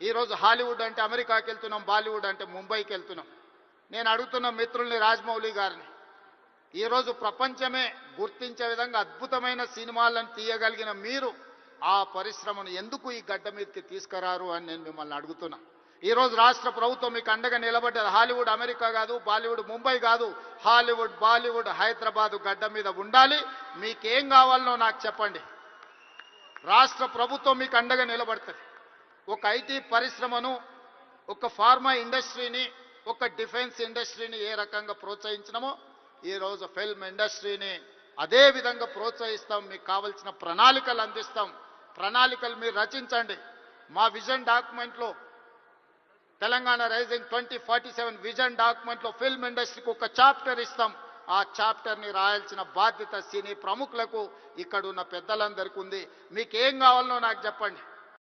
ఈరోజు హాలీవుడ్ అంటే అమెరికాకి వెళ్తున్నాం బాలీవుడ్ అంటే ముంబైకి వెళ్తున్నాం. నేను అడుగుతున్న మిత్రుల్ని రాజమౌళి గారిని ఈరోజు ప్రపంచమే గుర్తించే విధంగా అద్భుతమైన సినిమాలను తీయగలిగిన మీరు ఆ పరిశ్రమను ఎందుకు ఈ గడ్డ మీదకి తీసుకురారు అని నేను మిమ్మల్ని అడుగుతున్నాను ఈరోజు రాష్ట్ర ప్రభుత్వం మీకు అండగా నిలబడ్డది. హాలీవుడ్ అమెరికా కాదు బాలీవుడ్ ముంబై కాదు. హాలీవుడ్ బాలీవుడ్ హైదరాబాదు గడ్డ మీద ఉండాలి. మీకేం కావాలనో నాకు చెప్పండి. రాష్ట్ర ప్రభుత్వం మీకు అండగా నిలబడుతుంది. ఒక ఐటీ పరిశ్రమను ఒక ఫార్మా ఇండస్ట్రీని ఒక డిఫెన్స్ ఇండస్ట్రీని ఏ రకంగా ప్రోత్సహించినామో ఈరోజు ఫిల్మ్ ఇండస్ట్రీని అదే విధంగా ప్రోత్సహిస్తాం. మీకు కావలసిన ప్రణాళికలు అందిస్తాం. ప్రణాళికలు మీరు రచించండి. మా vision డాక్యుమెంట్లో Telangana rising twenty forty seven vision డాక్యుమెంట్లో film ఇండస్ట్రీకి ఒక చాప్టర్ ఇస్తాం. ఆ చాప్టర్ని రాయాల్సిన బాధ్యత సినీ ప్రముఖులకు ఇక్కడున్న పెద్దలందరికీ ఉంది మీకు ఏం కావాలనో నాకు చెప్పండి.